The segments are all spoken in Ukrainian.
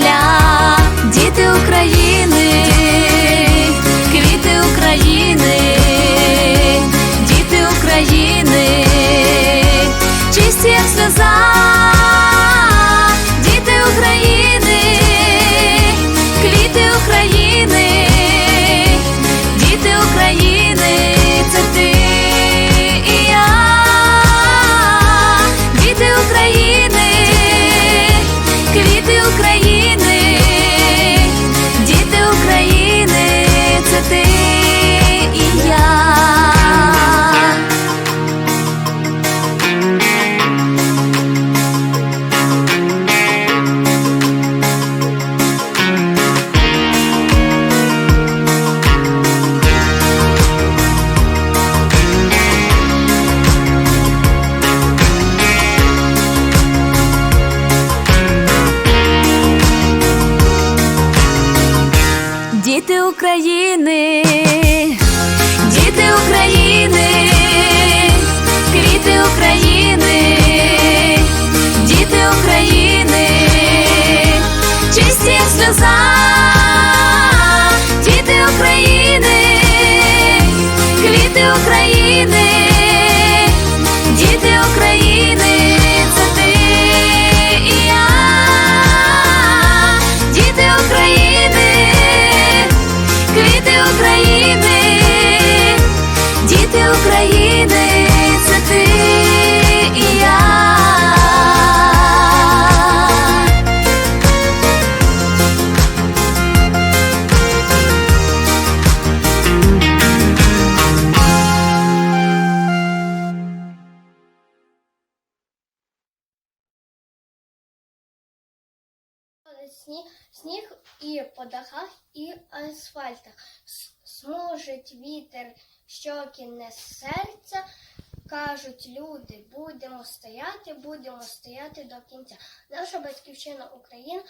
Земля, діти України, України, діти України, Сніг, сніг і по дахах, і асфальтах. Смужить вітер, щоки не серця. Кажуть люди, будемо стояти, будемо стояти до кінця. Наша батьківщина Україна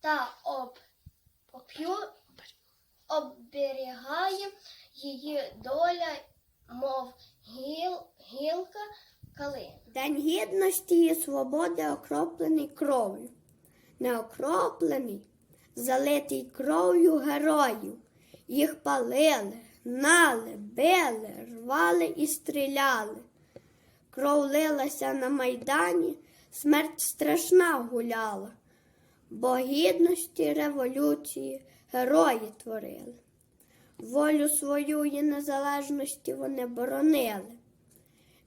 та об, оп'ю, оберігає її доля, мов гіл, гілка калини. День гідності і свободи окроплений кров'ю, не окроплений, залитий кров'ю героїв. Їх палили, гнали, били, рвали і стріляли. Кров лилася на майдані, смерть страшна гуляла, бо гідності революції герої творили. Волю свою і незалежності вони боронили.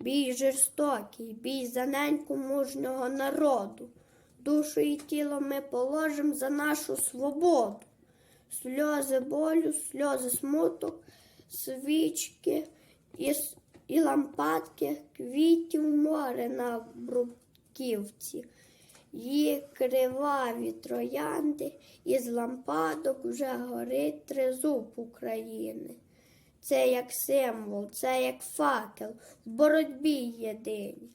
Бій жорстокий, бій за неньку мужнього народу. Душу і тіло ми положим за нашу свободу. Сльози болю, сльози смуток, свічки і, і лампадки, квітів море на бруківці. Її криваві троянди, із лампадок вже горить тризуб України. Це як символ, це як факел в боротьбі єдині.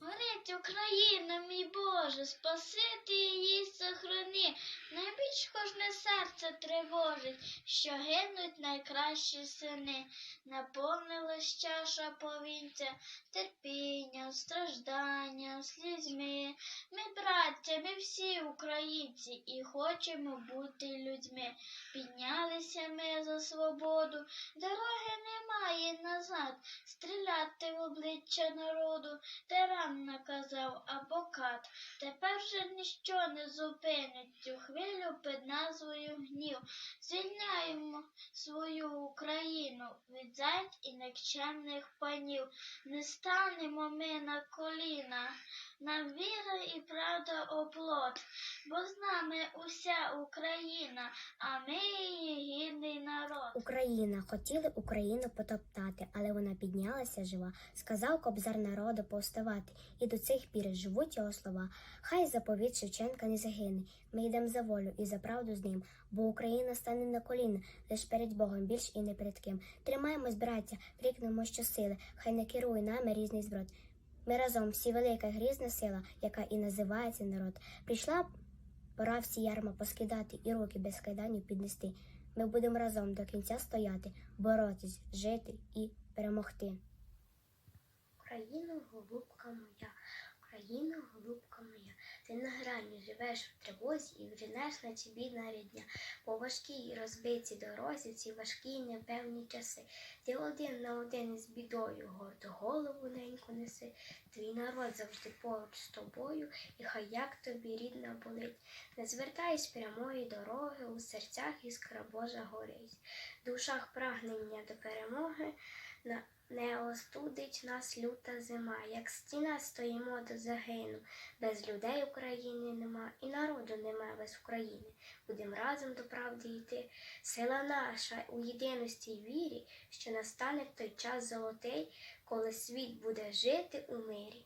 Горить Україна, мій Боже, спасити її сохрани. Найбільш кожне серце тривожить, що гинуть найкращі сини. Наповнилась чаша повінця, терпіння, страждання, слізьми. Ми, браття, ми всі українці і хочемо бути людьми. Піднялися ми за свободу, дороги немає назад, стріляти в обличчя народу, тиран наказав абокат. Тепер вже ніщо не зупинить цю хвилю під назвою гнів. Звільняємо свою Україну від зайд і никчемних панів. Не станемо ми на коліна, нам віра і правда оплот, бо з нами уся Україна, а ми її гідний народ. Україна, хотіли Україну потоптати, але вона піднялася жива. Сказав кобзар народу повставати, і до цих пір живуть його слова. Хай заповіт Шевченка не загине. Ми йдемо за волю і за правду з ним, бо Україна стане на коліна, лиш перед Богом більш і не перед ким. Тримаємось, браття, крикнемо щосили, хай не керує нами різний зброд. Ми разом всі велика грізна сила, яка і називається народ. Прийшла пора всі ярма поскидати і руки без кайданів піднести. Ми будемо разом до кінця стояти, боротись, жити і перемогти. Україно, голубка моя, Україно, голубка моя, ти на грані живеш в тривозі і вженеш на ці бідна рідня. По важкій розбитій дорозі ці важкі й непевні часи. Ти один на один із бідою, гордо голову неньку неси. Твій народ завжди поруч з тобою, і хай як тобі рідна болить. Не звертай з прямої дороги, у серцях іскра Божа горить. В душах прагнення до перемоги. Не остудить нас люта зима, як стіна стоїмо до загину. Без людей України нема, і народу нема без України. Будем разом до правди йти. Сила наша у єдиності й вірі, що настане той час золотий, коли світ буде жити у мирі.